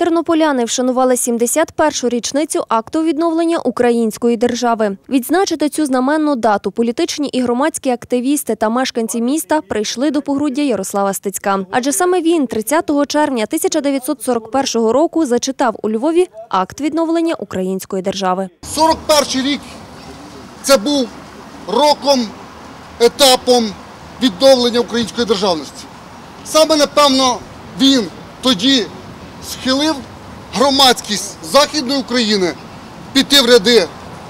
Тернополяни вшанували 71-шу річницю акту відновлення української держави. Відзначити цю знаменну дату політичні і громадські активісти та мешканці міста прийшли до погруддя Ярослава Стецька. Адже саме він 30 червня 1941 року зачитав у Львові акт відновлення української держави. 41 рік це був роком, етапом відновлення української державності. Саме напевно він тоді схилив громадськість Західної України піти в ряди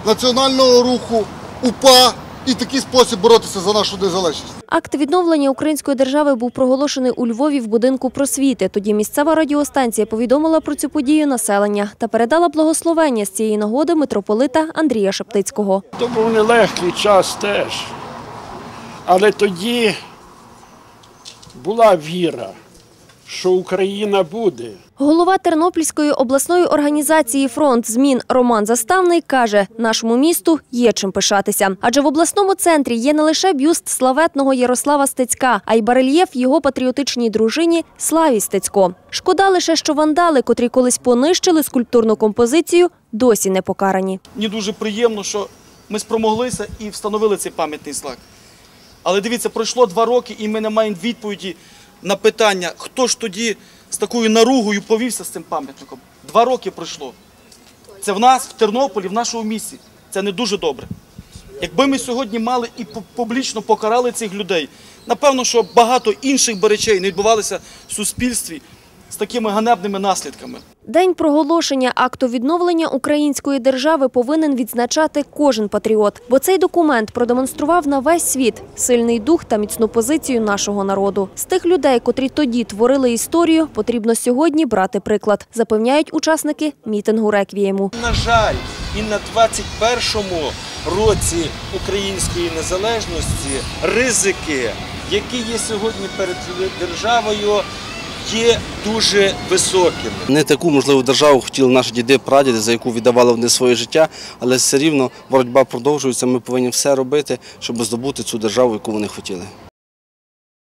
національного руху, УПА і такий спосіб боротися за нашу незалежність. Акт відновлення української держави був проголошений у Львові в будинку просвіти. Тоді місцева радіостанція повідомила про цю подію населення та передала благословення з цієї нагоди митрополита Андрія Шептицького. То був нелегкий час теж. Але тоді була віра, що Україна буде. Голова Тернопільської обласної організації Фронт змін Роман Заставний каже, нашому місту є чим пишатися. Адже в обласному центрі є не лише бюст славетного Ярослава Стецька, а й барельєф його патріотичній дружині Славі Стецько. Шкода лише, що вандали, котрі колись понищили скульптурну композицію, досі не покарані. Мені дуже приємно, що ми спромоглися і встановили цей пам'ятний знак. Але дивіться, пройшло два роки, і ми не маємо відповіді на питання, хто ж тоді з такою наругою повівся з цим пам'ятником. Два роки пройшло. Це в нас, в Тернополі, в нашому місті. Це не дуже добре. Якби ми сьогодні мали і публічно покарали цих людей, напевно, що багато інших речей не відбувалося в суспільстві з такими ганебними наслідками. День проголошення акту відновлення української держави повинен відзначати кожен патріот, бо цей документ продемонстрував на весь світ сильний дух та міцну позицію нашого народу. З тих людей, котрі тоді творили історію, потрібно сьогодні брати приклад, запевняють учасники мітингу реквієму. На жаль, і на 21-му році української незалежності ризики, які є сьогодні перед державою, є дуже високими. Не таку можливу державу хотіли наші діди, прадіди, за яку віддавали вони своє життя, але все рівно боротьба продовжується. Ми повинні все робити, щоб здобути цю державу, яку вони хотіли.